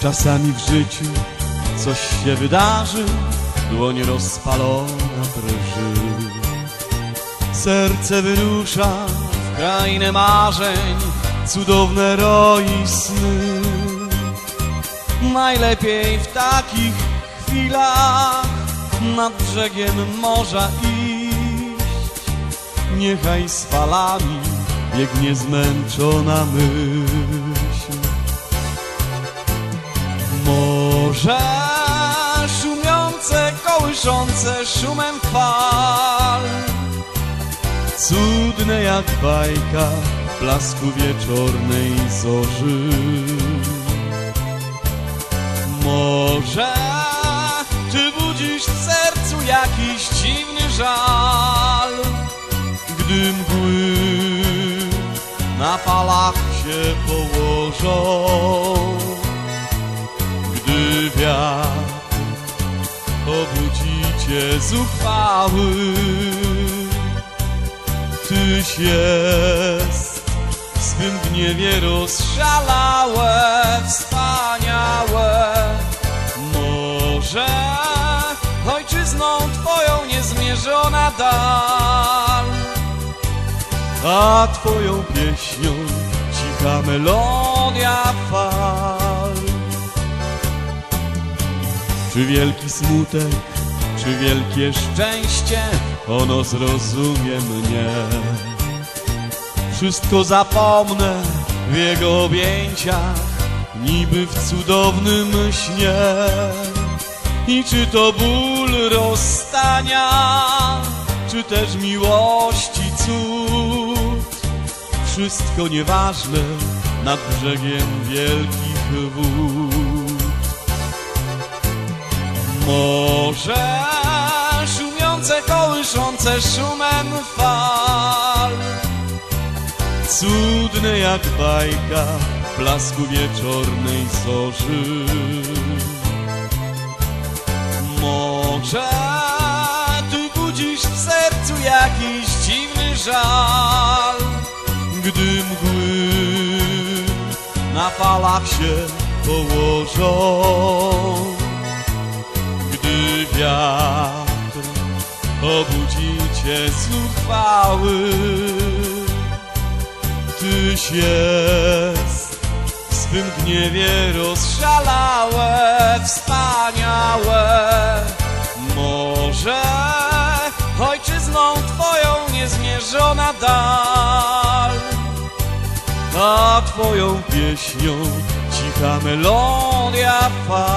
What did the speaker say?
Czasami w życiu coś się wydarzy, dłoń rozpalona drży. Serce wyrusza w krainę marzeń, cudowne roi sny. Najlepiej w takich chwilach nad brzegiem morza iść. Niechaj z falami biegnie zmęczona myśl. Morze szumiące, kołyszące szumem fal. Cudne jak bajka w blasku wieczornej zorzy. Może czy budzisz w sercu jakiś dziwny żal, gdy mgły na falach się położą, cię zuchwały, tyś jest w swym gniewie rozszalałe, wspaniałe. Może ojczyzną twoją niezmierzona dal, a twoją pieśnią cicha melodia fal. Czy wielki smutek, czy wielkie szczęście, ono zrozumie mnie. Wszystko zapomnę w jego objęciach, niby w cudownym śnie. I czy to ból rozstania, czy też miłości cud, wszystko nieważne nad brzegiem wielkich wód. Kołyszące szumem fal, cudne jak bajka w blasku wieczornej zorzy. Może ty budzisz w sercu jakiś dziwny żal, gdy mgły na falach się położą, gdy wiatr obudzi cię zuchwały. Tyś jest w swym gniewie rozszalałe, wspaniałe. Może ojczyzną twoją niezmierzona dal, a twoją pieśnią cicha melodia fal.